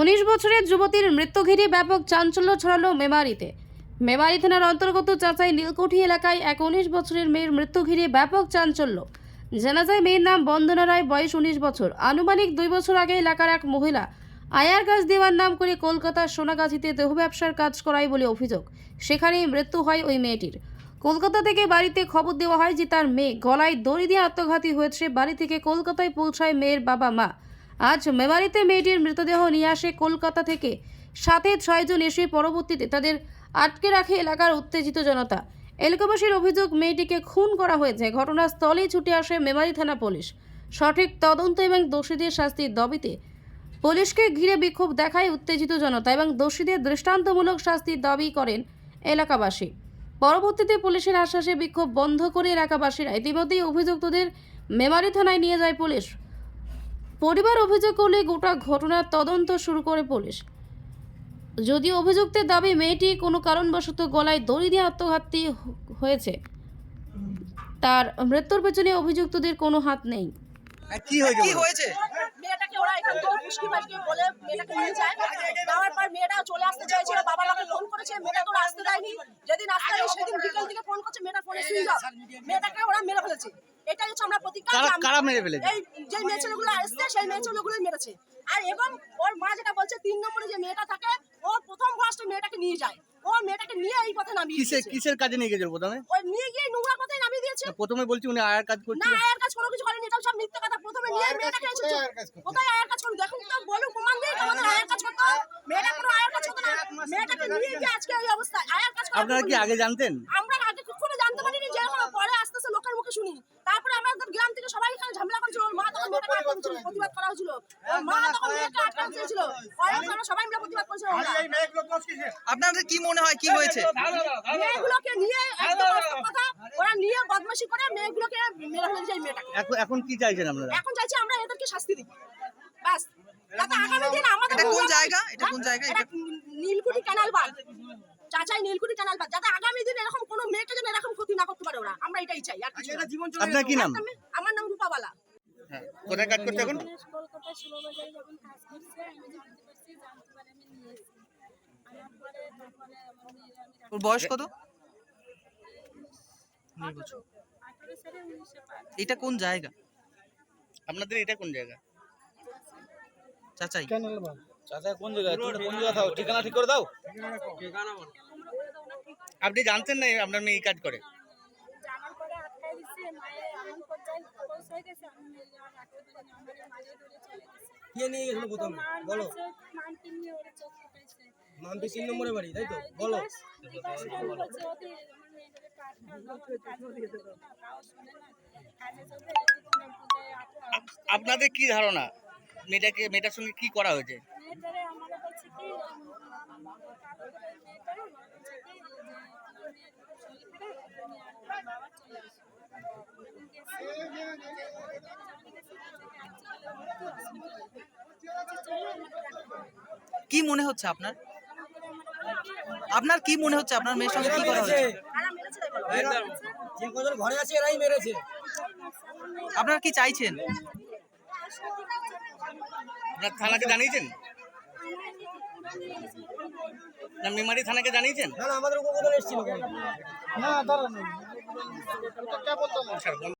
উনিশ বছরের যুবতীর মৃত্যু ঘিরে ব্যাপক চাঞ্চল্য ছড়ালো মেমারিতে। মেমারি থানার অন্তর্গত চাঁচাই নীলকুঠি এলাকায় এক উনিশ বছরের মেয়ের মৃত্যু ঘিরে ব্যাপক চাঞ্চল্য। জানা যায় মেয়ের নাম বন্দনা রায়, বয়স উনিশ বছর। আনুমানিক দুই বছর আগে এলাকার এক মহিলা আয়ার গাছ দেওয়ার নাম করে কলকাতার সোনাগাছিতে দেহ ব্যবসার কাজ করায় বলে অভিযোগ। সেখানেই মৃত্যু হয় ওই মেয়েটির। কলকাতা থেকে বাড়িতে খবর দেওয়া হয় যে তার মেয়ে গলায় দড়ি দিয়ে আত্মঘাতী হয়েছে। বাড়ি থেকে কলকাতায় পৌঁছায় মেয়ের বাবা মা। আজ মেমারিতে মেয়েটির মৃতদেহ নিয়ে আসে কলকাতা থেকে। সাথে ছয়জন এসে পরবর্তীতে তাদের আটকে রাখে এলাকার উত্তেজিত জনতা। এলাকাবাসীর অভিযোগ, মেয়েটিকে খুন করা হয়েছে। ঘটনাস্থলেই ছুটে আসে মেমারি থানা পুলিশ। সঠিক তদন্ত এবং দোষীদের শাস্তির দাবিতে পুলিশকে ঘিরে বিক্ষোভ দেখায় উত্তেজিত জনতা এবং দোষীদের দৃষ্টান্তমূলক শাস্তির দাবি করেন এলাকাবাসী। পরবর্তীতে পুলিশের আশ্বাসে বিক্ষোভ বন্ধ করে এলাকাবাসীরা ইতিমধ্যেই অভিযুক্তদের মেমারি থানায় নিয়ে যায় পুলিশ। পরিবার অভিযোগ করলে গোটা ঘটনার তদন্ত শুরু করে পুলিশ। যদিও অভিযুক্তের দাবি মেয়েটি কোনো কারণবশত গলায় দড়ি দিয়ে আত্মঘাতী হয়েছে। তার মৃত্যুর পেছনে অভিযুক্তদের কোনো হাত নেই। কি হয়েছে কি বলো? হয়েছে? মেয়েটাকে ওরা এখান থেকে পুষ্টি বাড়িকে বলে মেয়েটাকে নিয়ে যায়। যাওয়ার পর মেয়েটা চলে আসতে চাইছিল বাবা মাকে ফোন করেছে মেয়েটা তো আসতে দেয়নি। যেদিন আসতে দেয় সেদিন বিকেল থেকে ফোন করছে মেয়েটা ফোনে সুইচ অফ মেয়েটাকে ওরা মেরে ফেলেছে। এটাই হচ্ছে আমরা প্রতিজ্ঞা কারা- মেরে ফেলেছে? এই যে মেয়ে ছেলেগুলো আসছে সেই মেয়ে ছেলেগুলোই মেরেছে। আর এবং ওর মা যেটা বলছে তিন নম্বরে যে মেয়েটা থাকে ও প্রথম মেয়েটাকে নিয়ে যায়। ও মেয়েটাকে নিয়ে এই পথে নামিয়ে কিসের কিসের কাজে নিয়ে গেছিল প্রথমে? ওই নিয়ে গিয়ে নোংরা পথে নামিয়ে দিয়েছে। প্রথমে বলছি উনি আয়ার কাজ না আয়ার কাজ কোনো কিছু করেনি এটা সব মিথ্যে কথা। প্রথমে নিয়ে মেয়েটাকে এসেছে। কোথায় আয়ার কাজ করুন দেখুন তো বলুন প্রমাণ দিন আমাদের আয়ার কাজ করতে। মেয়েটা কোনো আয়ার কাজ করতো না। মেয়েটাকে নিয়ে গিয়ে আজকে এই অবস্থায় আয়ার কাজ আপনারা কি আগে জানতেন আমরা আগে কখনো জানতে পারিনি যে এরকম পরে আস্তে আস্তে লোকের মুখে শুনি তারপরে আমাদের গ্রাম থেকে সবাই এখানে ঝামেলা করেছিল ওর মা তখন মেয়েটাকে আটকে দিয়েছিল প্রতিবাদ করা হয়েছিল। মা তখন মেয়েকে আটকে দিয়েছিল আমরা সবাই মিলে প্রতিবাদ করেছিলাম আপনাদের কি মনে হয় কি হয়েছে? মেয়েগুলোকে নিয়ে কথা ওরা নিয়ে বদমাশি করে মেয়েগুলোকে মেরে ফেলেছে এই মেয়েটাকে। এখন কি চাইছেন আপনারা? এখন চাইছি আমরা এদেরকে শাস্তি দিই। বাস। যাতে আগামী দিন আমাদের কোন জায়গা? এটা কোন জায়গা? এটা নীলকুঠি ক্যানাল বাদ চাচাই নীলকুঠি ক্যানাল বাদ যাতে আগামী দিন এরকম কোনো মেয়েকে যেন এরকম ক্ষতি না করতে পারে ওরা। আমরা এটাই চাই আর আপনার কি নাম? আমার নাম রূপাবালা। হ্যাঁ কোথায় কাজ করছে এখন? গণেশ শিববাজারে যখন কাজ করছে আমি জানতে পারছি জানতে পারে আমি নিয়ে এসেছি। আনার পরে তারপরে আমার মেয়ের আমি ওর বয়স কত? আঠারো। আঠারো সালে উনিশে পার এটা কোন জায়গা? আপনাদের এটা কোন জায়গা? চাচাই। চাচা কোন জায়গায়? তুমি কোন জায়গা থাও ঠিকানা ঠিক করে দাও। আপনি জানতেন না আপনার মেয়ে এই কাজ করে? জানার পরে আটকাই দিচ্ছে মায়ের কে নিয়ে গেছিল প্রথমে? বলো। তিন নম্বরে বাড়ি তাই তো? বলো। পূজায় আটকা আপনাদের কি ধারণা? মেয়েটাকে মেয়েটার সঙ্গে কি করা হয়েছে মেয়েটারে আমরা বলছি কি উম, কালো করে মেয়েটা বলছে কি যে তোমার মেয়ের খুব শরীর খারাপ তুমি আর তোমার বাবা চলে আসো আমি গেছি জানি গেছি যে actually ভর্তি hospital এ। বলছে, চলো আমাকে ডাক্তার দেখাবো। কি মনে হচ্ছে আপনার? আপনার কি মনে হচ্ছে আপনার মেয়ের সঙ্গে কি করা হয়েছে? কারা মেরেছে। তাই বলো যে কজন ঘরে আছে এরাই মেরেছে। আপনারা কি চাইছেন? আপনার থানাকে জানিয়েছেন? না মেমারি থানাকে জানিয়েছেন? না না আমাদের উপর এসেছিল। আচ্ছা,